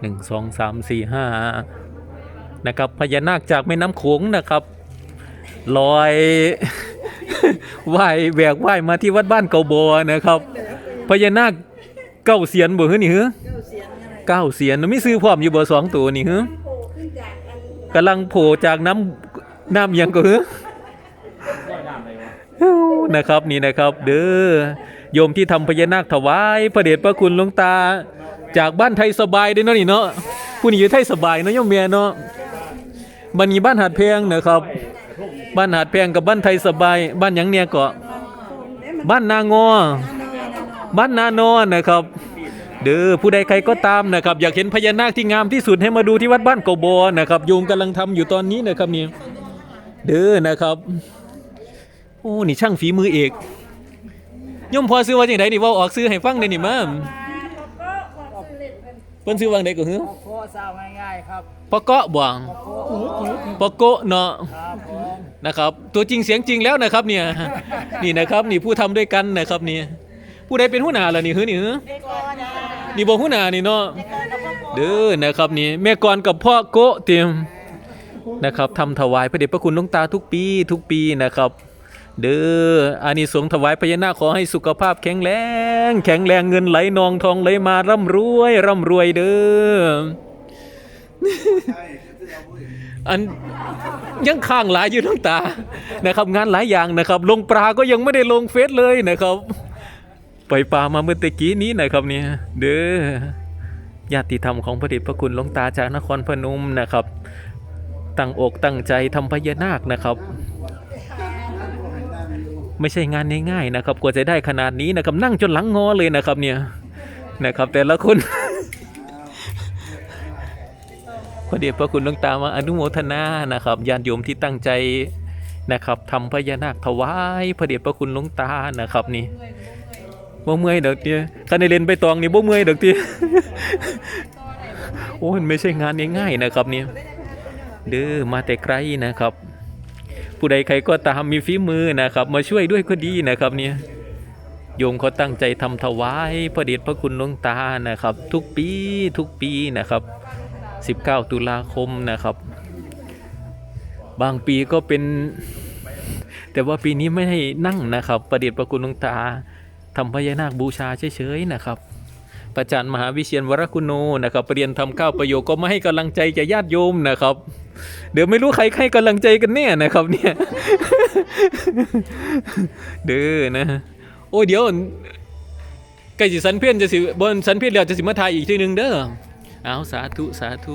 หนึ่งสองสามสี่ห้านะครับพญานาคจากแม่น้ำโขงนะครับลอยว่ายแบกว่ายมาที่วัดบ้านเกาบัวนะครับพญานาคเก้าเสียนบ่เฮือนี่เฮือเก้าเสียนมีซื้อพร้อมอยู่บ่สองตัวนี่เฮือกำลังโผล่จากน้ำน้ำยังก็เฮือนะครับนี่นะครับ เด้อโยมที่ทำพญานาคถวายพระเดชพระคุณหลวงตา จากบ้านไทยสบายด้อเนาะนี่เนาะผู้นี้อยู่ไทยสบายเนาะโยมเมียเนาะบันนี้บ้านหาดแพงนะครับบ้านหาดแพงกับบ้านไทยสบาย บ้านหยังเนี่ยเกาะบ้านนางอบ้านนานอนนะครับ เด้อผู้ใดใครก็ตามนะครับ อยากเห็นพญานาคที่งามที่สุดให้มาดูที่วัดบ้านเกาบอนะครับโยมกำลังทำอยู่ตอนนี้นะครับนี่เด้อนะครับโอ้นี่ช่างฝีมือเอกย่อมพอซื้อว่าจังไดนี่ว่าออกซื้อให้ฟังได้นี่มาเพิ่นซื้อว่าจังไดก็หือโคสาวง่ายๆครับปะเกาะบ่ปะโกะเนาะครับผมนะครับ ตัวจริงเสียงจริงแล้วนะครับเนี่ย นี่นะครับนี่ผู้ทำด้วยกันนะครับนี่ผู้ใดเป็นหัวหน้าล่ะนี่หือนี่หือนี่บ่หัวหน้านี่เนาะเด้อนะครับนี่แม่กรกับพ่อโกะเตรียมนะครับทำถวายพระเดชพระคุณหลวงตาทุกปี ทุกปีนะครับ เด้ออานิสงส์ถวายพญานาคขอให้สุขภาพแข็งแรง แข็งแรงเงินไหลนองทองไหลมาร่ำรวยร่ำรวยเด้ออันยังข้างหลายอยู่ทั้งตานะครับ งานหลายอย่างนะครับ ลงปลาก็ยังไม่ได้ลงเฟซเลยนะครับปล่อยปลามาเมื่อตะกี้นี้นะครับเนี่ยเด้อญาติธรรมของพระเดชพระคุณหลวงตาจากนครพนมนะครับ ตั้งอกตั้งใจทำพญานาคนะครับ ไม่ใช่งานง่ายๆนะครับ กว่าจะได้ขนาดนี้นะครับนั่งจนหลังงอเลยนะครับเนี่ยนะครับ แต่ละคนพระเดชพระคุณหลวงตามาอนุโมทนานะครับญาติโยมที่ตั้งใจนะครับทำพญานาคถวายพระเดชพระคุณหลวงตานะครับนี่บ่เมื่อยดอกเตี้ยคันได้เลนไปตองนี่บ่เมื่อยดอกเตี้ยโอ้ยมันไม่ใช่งานง่ายๆนะครับเนี่ยเด้อมาแต่ไกลนะครับ ผู้ใดใครก็ตามมีฝีมือนะครับ มาช่วยด้วยก็ดีนะครับเนี่ยโยมเขาตั้งใจทำถวายพระเดชพระคุณหลวงตานะครับ ทุกปีทุกปีนะครับ 19 ตุลาคมนะครับ บางปีก็เป็น แต่ว่าปีนี้ไม่ให้นั่งนะครับประเดชประคุณหลวงตาทำพญานาคบูชาเฉยๆนะครับประจันมหาวิเชียนวรคุณโนนะครับเรียนทำข้าวประโยคก็ไมาให้กำลังใจแก่ญาติโยมนะครับ เดี๋ยวไม่รู้ใครให้กำลังใจกันแน่นะครับเนี่ยเด้อนะโอ้เดี๋ยวใกล้สิสันเพี้ยนจะสิบนสันเพี้ยนแล้วจะสิมาทายอีกทีหนึ่งเด้อเอาสาธุสาธุ